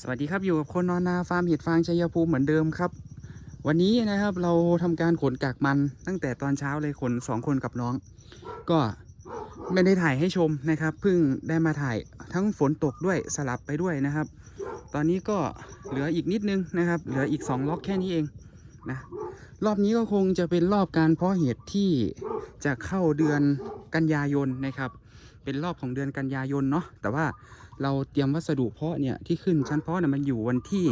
สวัสดีครับอยู่กับคนนอนนาฟาร์มเห็ดฟางชัยภูมิเหมือนเดิมครับ วันนี้นะครับเราทำการขนกากมันตั้งแต่ตอนเช้าเลยขนสองคนกับน้อง ก็ไม่ได้ถ่ายให้ชมนะครับเพิ่งได้มาถ่ายทั้งฝนตกด้วยสลับไปด้วยนะครับ ตอนนี้ก็เหลืออีกนิดนึงนะครับ เหลืออีกสองล็อกแค่นี้เองนะรอบนี้ก็คงจะเป็นรอบการเพาะเห็ดที่จะเข้าเดือนกันยายนนะครับ เป็นรอบของเดือนกันยายนเนาะแต่ว่า เราเตรียมวัสดุเพาะเนี่ยที่ขึ้นชั้นเพาะเนี่ยมันอยู่วันที่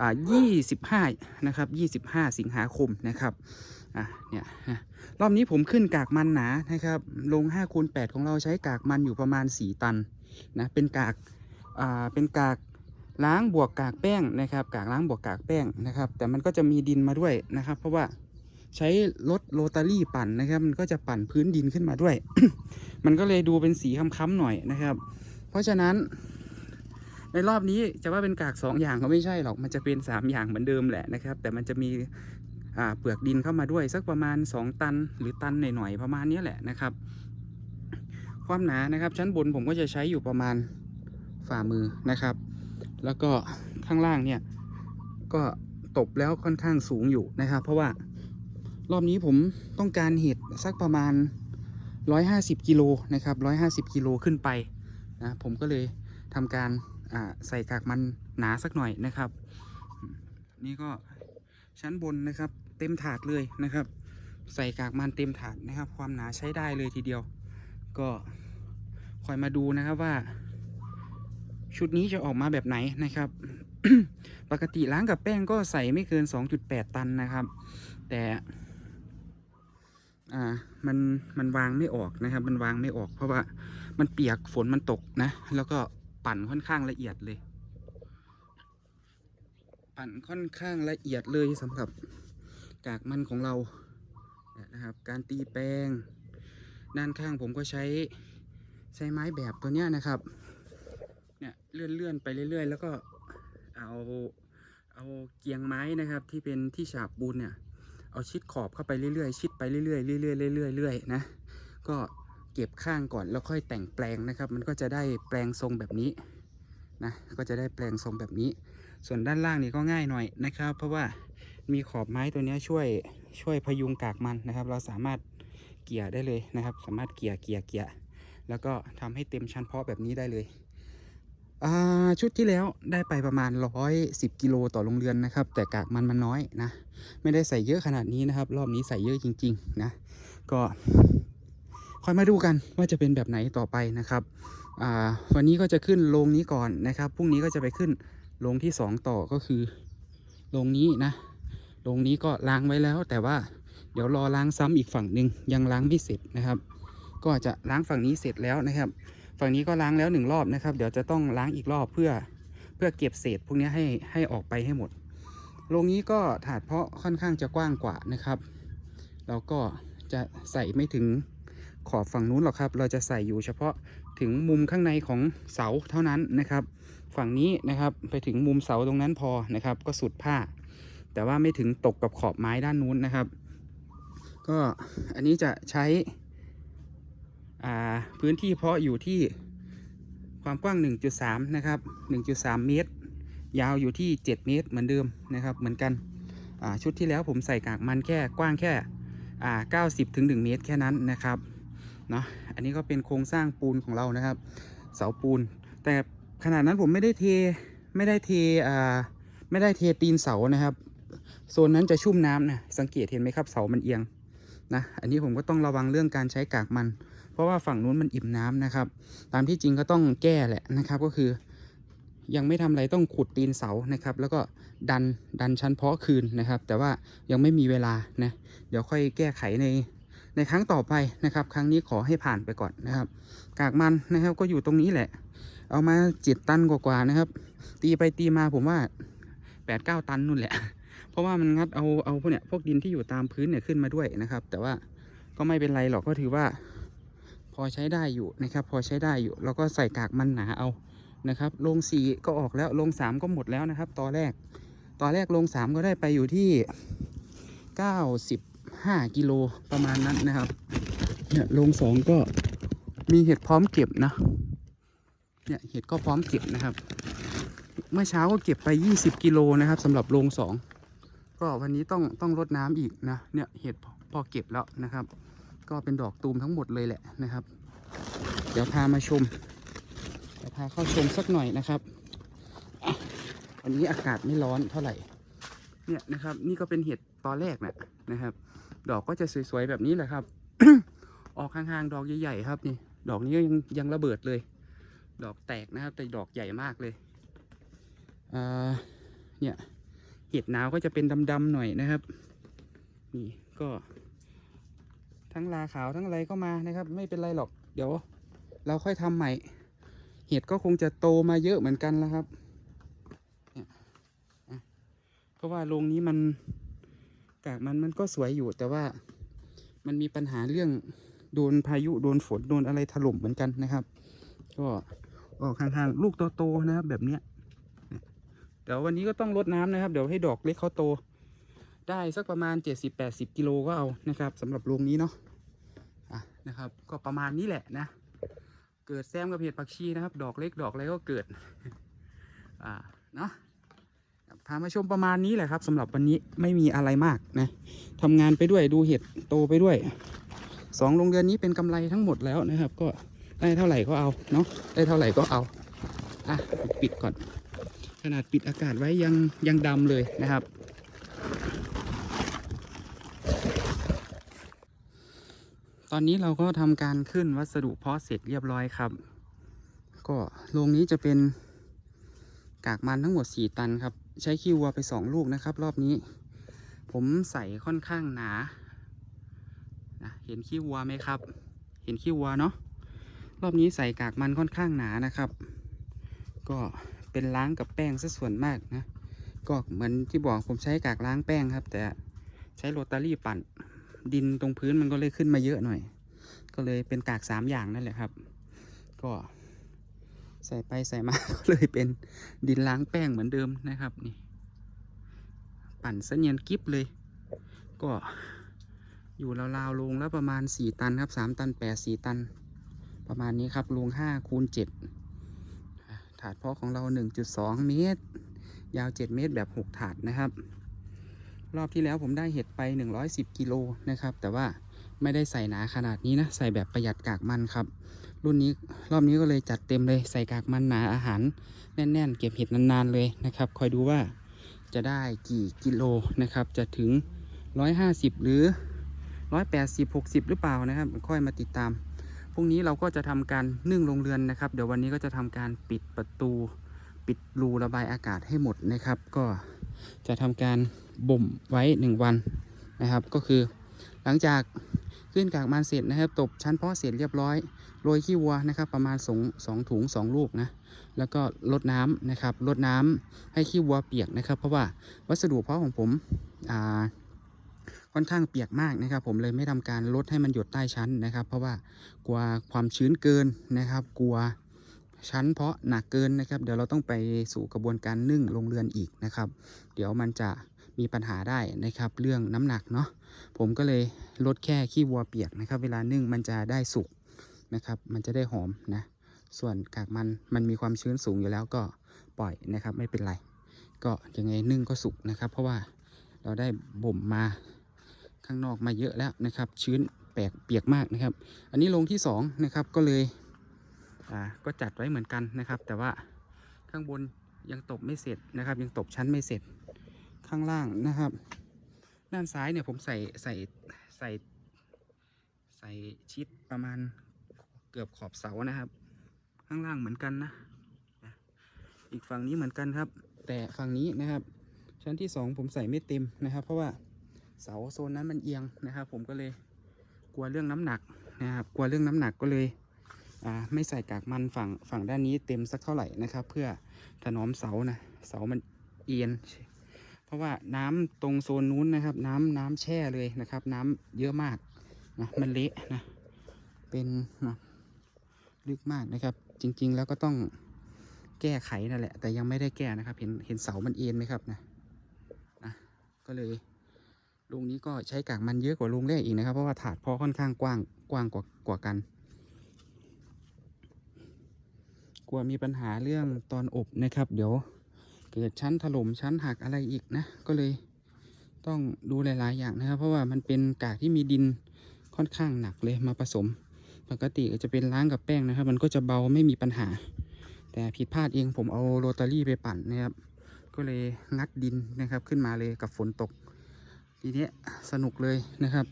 อ่า25นะครับ25สิงหาคมนะครับเนี่ยนะรอบนี้ผมขึ้นกากมันหนานะครับลง5คูณ8ของเราใช้กากมันอยู่ประมาณ 4 ตันนะเป็นกากอ่าเป็นกากล้างบวกกากแป้งนะครับ กากล้างบวกกากแป้งนะครับ แต่มันก็จะมีดินมาด้วยนะครับ เพราะว่าใช้รถโรตารี่ปั่นนะครับ มันก็จะปั่นพื้นดินขึ้นมาด้วย มันก็เลยดูเป็นสีค้ำๆหน่อยนะครับ เพราะฉะนั้น ในรอบนี้จะว่าเป็นกากสองอย่างก็ไม่ใช่หรอก มันจะเป็นสามอย่างเหมือนเดิมแหละนะครับ แต่มันจะมีเปลือกดินเข้ามาด้วย สักประมาณ 2 ตัน หรือตันหน่อยๆประมาณนี้แหละนะครับ ความหนานะครับ ชั้นบนผมก็จะใช้อยู่ประมาณฝ่ามือนะครับ แล้วก็ข้างล่างเนี่ยก็ตบแล้วค่อนข้างสูงอยู่นะครับ เพราะว่ารอบนี้ผมต้องการเห็ดสักประมาณ 150 กิโลนะครับ 150 กิโลขึ้นไป นะผมก็เลยทำการใส่กากมันหนาสักหน่อยนะครับ นี่ก็ชั้นบนนะครับเต็มถาดเลยนะครับ ใส่กากมันเต็มถาดนะครับ ความหนาใช้ได้เลยทีเดียว ก็คอยมาดูนะครับว่า ชุดนี้จะออกมาแบบไหนนะครับ ปกติล้างกับแป้งก็ใส่ไม่เกิน 2.8 ตันนะครับ แต่อ่ามันมันวางไม่ออกนะครับ มันวางไม่ออกเพราะว่า มันเปียกฝนมันตกนะ แล้วก็ปั่นค่อนข้างละเอียดเลย ปั่นค่อนข้างละเอียดเลยสำหรับกากมันของเรานะครับ การตีแป้งด้านข้างผมก็ใช้ใช้ไม้แบบตัวเนี้ยนะครับเนี่ยเลื่อนเลื่อนไปเรื่อย ๆ แล้วก็เอาเอาเกียงไม้นะครับ ที่เป็นที่ฉาบปูนเนี่ยเอาชิดขอบเข้าไปเรื่อยๆชิดไปเรื่อยๆเรื่อยๆเรื่อยๆเรื่อยๆนะก็ เก็บข้างก่อนแล้วค่อยแต่งแปลงนะครับ มันก็จะได้แปลงทรงแบบนี้นะก็จะได้แปลงทรงแบบนี้ ส่วนด้านล่างนี่ก็ง่ายหน่อยนะครับ เพราะว่ามีขอบไม้ตัวนี้ช่วยช่วยพยุงกากมันนะครับ เราสามารถเกี่ยได้เลยนะครับ สามารถเกี่ยเกี่ยเกี่ยแล้วก็ทำให้เต็มชั้นเพาะแบบนี้ได้เลยชุดที่แล้วได้ไปประมาณ 110 กิโลต่อโรงเรือนนะครับ แต่กากมันมันน้อยนะ ไม่ได้ใส่เยอะขนาดนี้นะครับ รอบนี้ใส่เยอะจริง ๆ นะ ก็ คอยมาดูกันว่าจะเป็นแบบไหนต่อไปนะครับวันนี้ก็จะขึ้นโรงนี้ก่อนนะครับพรุ่งนี้ก็จะไปขึ้นโรงที่ 2 ต่อก็คือโรงนี้นะโรงนี้ก็ล้างไว้แล้ว แต่ว่าเดี๋ยวรอล้างซ้ำอีกฝั่งหนึ่งยังล้างไม่เสร็จนะครับ ก็จะล้างฝั่งนี้เสร็จแล้วนะครับ ฝั่งนี้ก็ล้างแล้วหนึ่งรอบนะครับ เดี๋ยวจะต้องล้างอีกรอบเพื่อเพื่อเก็บเศษพวกนี้ให้ให้ออกไปให้หมดโรงนี้ก็ถาดเพาะค่อนข้างจะกว้างกว่านะครับเราก็จะใส่ไม่ถึง ขอบฝั่งนู้นหรอกครับ เราจะใส่อยู่เฉพาะถึงมุมข้างในของเสาเท่านั้นนะครับ ฝั่งนี้นะครับไปถึงมุมเสาตรงนั้นพอนะครับ ก็สุดผ้า แต่ว่าไม่ถึงตกกับขอบไม้ด้านนู้นนะครับ ก็อันนี้จะใช้พื้นที่เพาะอยู่ที่ความกว้าง 1.3 นะครับ 1.3 เมตร ยาวอยู่ที่ 7 เมตรเหมือนเดิมนะครับ เหมือนกันชุดที่แล้วผมใส่กากมันแค่กว้างแค่อ่า90ถึง1เมตรแค่นั้นนะครับ เนาะอันนี้ก็เป็นโครงสร้างปูนของเรานะครับ เสาปูน แต่ขนาดนั้นผมไม่ได้เทไม่ได้เทอ่าไม่ได้เทตีนเสานะครับโซนนั้นจะชุ่มน้ำนะสังเกตเห็นไหมครับเสามันเอียงนะอันนี้ผมก็ต้องระวังเรื่องการใช้กากมัน เพราะว่าฝั่งนู้นมันอิ่มน้ำนะครับ ตามที่จริงก็ต้องแก้แหละนะครับก็คือ ยังไม่ทำอะไรต้องขุดตีนเสานะครับ แล้วก็ดันดันชั้นเพาะคืนนะครับ แต่ว่ายังไม่มีเวลานะเดี๋ยวค่อยแก้ไขใน ในครั้งต่อไปนะครับ ครั้งนี้ขอให้ผ่านไปก่อนนะครับ กากมันนะครับก็อยู่ตรงนี้แหละ เอามาเจ็ดตันกว่าๆนะครับ ตีไปตีมาผมว่าแปดเก้าตันนู่นแหละ เพราะว่ามันงัดเอาเอาพวกเนี้ยพวกดินที่อยู่ตามพื้นเนี่ยขึ้นมาด้วยนะครับ แต่ว่าก็ไม่เป็นไรหรอกก็ถือว่า พอใช้ได้อยู่นะครับ พอใช้ได้อยู่แล้วก็ใส่กากมันหนาเอานะครับโรงสี่ก็ออกแล้วโรงสามก็หมดแล้วนะครับตอนแรกตอนแรกโรงสามก็ได้ไปอยู่ที่เก้าสิบ ห้ากิโลประมาณนั้นนะครับ เนี่ยโรงสองก็มีเห็ดพร้อมเก็บนะ เนี่ยเห็ดก็พร้อมเก็บนะครับ เมื่อเช้าก็เก็บไป 20 กิโลนะครับสำหรับโรงสองก็วันนี้ต้องต้องรดน้ำอีกนะ เนี่ยเห็ดพอเก็บแล้วนะครับ ก็เป็นดอกตูมทั้งหมดเลยแหละนะครับ เดี๋ยวพามาชมเดี๋ยวพาเข้าชมสักหน่อยนะครับอันนี้อากาศไม่ร้อนเท่าไหร่ เนี่ยนะครับ นี่ก็เป็นเห็ดตอนแรกนะนะครับ ดอกก็จะสวยๆแบบนี้แหละครับ ออกห่างๆดอกใหญ่ๆครับนี่ ดอกนี้ยังยังระเบิดเลย ดอกแตกนะครับ แต่ดอกใหญ่มากเลยอ่าเนี่ยเห็ดหนาวก็จะเป็นดำๆหน่อยนะครับ นี่ก็ ทั้งลาขาวทั้งอะไรก็มานะครับ ไม่เป็นไรหรอก เดี๋ยว เราค่อยทำใหม่ เห็ดก็คงจะโตมาเยอะเหมือนกันแล้วครับ เนี่ยเพราะว่าโรงนี้มันากมันมันก็สวยอยู่แต่ว่ามันมีปัญหาเรื่องโดนพายุโดนฝนโดนอะไรถล่มเหมือนกันนะครับ ก็ออกห่างๆลูกโตๆนะครับแบบเนี้ยเดี๋ยววันนี้ก็ต้องลดน้ำนะครับ เดี๋ยวให้ดอกเล็กเขาโต ได้สักประมาณ 70-80กิโลก็เอานะครับสำหรับโรงนี้เนาะอะนะครับ ก็ประมาณนี้แหละนะ เกิดแซมกับเห็ดผักชีนะครับ ดอกเล็กดอกอะไรก็เกิดอ่าเนาะ พามาชมประมาณนี้แหละครับสำหรับวันนี้ไม่มีอะไรมากนะทำงานไปด้วยดูเห็ดโตไปด้วยสองโรงเรือนนี้เป็นกำไรทั้งหมดแล้วนะครับ ก็ได้เท่าไหร่ก็เอาเนาะได้เท่าไหร่ก็เอาอะปิดก่อน ขนาดปิดอากาศไว้ยังยังดำเลยนะครับ ตอนนี้เราก็ทำการขึ้นวัสดุเพาะเสร็จเรียบร้อยครับ ก็โรงนี้จะเป็นกากมันทั้งหมด 4 ตันครับ ใช้ขี้วัวไป2ลูกนะครับ รอบนี้ ผมใส่ค่อนข้างหนานะเห็นขี้วัวไหมครับ เห็นขี้วัวเนาะรอบนี้ใส่กากมันค่อนข้างหนานะครับ ก็เป็นล้างกับแป้งซะส่วนมากนะ ก็เหมือนที่บอกผมใช้กากล้างแป้งครับ แต่ใช้โรตารี่ปั่นดินตรงพื้นมันก็เลยขึ้นมาเยอะหน่อย ก็เลยเป็นกากสามอย่างนั่นแหละครับ ก็ ใส่ไปใส่มาก็เลยเป็นดินล้างแป้งเหมือนเดิมนะครับนี่ ปั่นเสเนียนกิฟเลย ก็อยู่ราวๆลงแล้วประมาณ 4 ตันครับ 3 ตัน 8 4 ตัน ประมาณนี้ครับลง5คูณ7ถาดเพาะของเรา 1.2 เมตร ยาว 7 เมตรแบบ 6 ถาดนะครับ รอบที่แล้วผมได้เห็ดไป 110 กิโลนะครับ แต่ว่าไม่ได้ใส่หนาขนาดนี้นะ ใส่แบบประหยัดกากมันครับ รุ่นนี้รอบนี้ก็เลยจัดเต็มเลยใส่กากมันหนาอาหารแน่น ๆ เก็บเห็ดนานๆเลยนะครับ คอยดูว่าจะได้กี่กิโลนะครับ จะถึง 150 หรือ 180 60 หรือเปล่านะครับ ค่อยมาติดตามพรุ่งนี้เราก็จะทำการนึ่งลงเรือนนะครับ เดี๋ยววันนี้ก็จะทำการปิดประตู ปิดรูระบายอากาศให้หมดนะครับ ก็จะทำการบ่มไว้ 1 วันนะครับ ก็คือหลังจาก ขึ้นกากมันเสร็จนะครับตบชั้นเพาะเสร็จเรียบร้อยโรยขี้วัวนะครับ ประมาณสองสองถุงสองลูกนะแล้วก็ลดน้ำนะครับลดน้ำให้ขี้วัวเปียกนะครับ เพราะว่าวัสดุเพาะของผมอ่าค่อนข้างเปียกมากนะครับ ผมเลยไม่ทำการลดให้มันหยดใต้ชั้นนะครับ เพราะว่ากลัวความชื้นเกินนะครับ กลัวชั้นเพาะหนักเกินนะครับ เดี๋ยวเราต้องไปสู่กระบวนการนึ่งลงเรือนอีกนะครับ เดี๋ยวมันจะ มีปัญหาได้นะครับเรื่องน้ำหนักเนาะผมก็เลยลดแค่ขี้วัวเปียกนะครับ เวลานึ่งมันจะได้สุกนะครับ มันจะได้หอมนะส่วนกากมันมันมีความชื้นสูงอยู่แล้วก็ปล่อยนะครับ ไม่เป็นไร ก็ยังไงนึ่งก็สุกนะครับ เพราะว่าเราได้บ่มมาข้างนอกมาเยอะแล้วนะครับ ชื้นแปลกเปียกมากนะครับ อันนี้ลงที่สองนะครับก็เลยอ่าก็จัดไว้เหมือนกันนะครับ แต่ว่าข้างบนยังตบไม่เสร็จนะครับ ยังตบชั้นไม่เสร็จ ข้างล่างนะครับ ด้านซ้ายเนี่ยผมใส่ใส่ใส่ใส่ชิดประมาณเกือบขอบเสานะครับ ข้างล่างเหมือนกันนะ อีกฝั่งนี้เหมือนกันครับ แต่ฝั่งนี้นะครับ ชั้นที่สองผมใส่ไม่เต็มนะครับ เพราะว่าเสาโซนนั้นมันเอียงนะครับ ผมก็เลยกลัวเรื่องน้ำหนักนะครับ กลัวเรื่องน้ำหนักก็เลยไม่ใส่กากมันฝั่งฝั่งด้านนี้เต็มสักเท่าไหร่นะครับ เพื่อถนอมเสานะเสามันเอียง เพราะว่าน้ำตรงโซนนู้นนะครับ น้ำน้ำแช่เลยนะครับ น้ำเยอะมากนะมันเละนะเป็นนะลึกมากนะครับ จริง ๆ แล้วก็ต้องแก้ไขนั่นแหละ แต่ยังไม่ได้แก้นะครับ เห็นเห็นเสามันเอ็นไหมครับนะนะก็เลยลุงนี้ก็ใช้กากมันเยอะกว่าลุงแรกอีกนะครับ เพราะว่าถาดพอค่อนข้างกว้างกว้างกว่ากว่ากัน กลัวมีปัญหาเรื่องตอนอบนะครับ เดี๋ยว กิดชั้นถล่มชั้นหักอะไรอีกนะ ก็เลยต้องดูหลาย ๆ อย่างนะครับ เพราะว่ามันเป็นกากที่มีดินค่อนข้างหนักเลยมาผสม ปกติจะเป็นล้างกับแป้งนะครับ มันก็จะเบาไม่มีปัญหา แต่ผิดพลาดเองผมเอาโรตารี่ไปปั่นนะครับ ก็เลยงัดดินนะครับขึ้นมาเลยกับฝนตก ทีนี้สนุกเลยนะครับ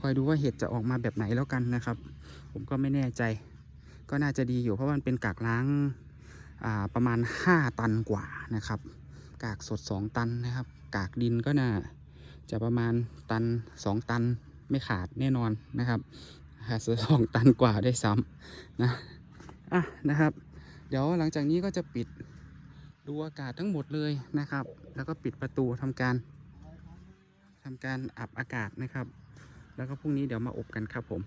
คอยดูว่าเห็ดจะออกมาแบบไหนแล้วกันนะครับ ผมก็ไม่แน่ใจ ก็น่าจะดีอยู่เพราะว่ามันเป็นกากล้าง ประมาณ 5 ตันกว่านะครับ กากสด 2 ตันนะครับ กากดินก็น่าจะประมาณตัน 2 ตันไม่ขาดแน่นอนนะครับหาสองตันกว่าได้ซ้ำนะอะนะครับ เดี๋ยวหลังจากนี้ก็จะปิดดูอากาศทั้งหมดเลยนะครับ แล้วก็ปิดประตูทำการทำการอับอากาศนะครับ แล้วก็พรุ่งนี้เดี๋ยวมาอบกันครับผม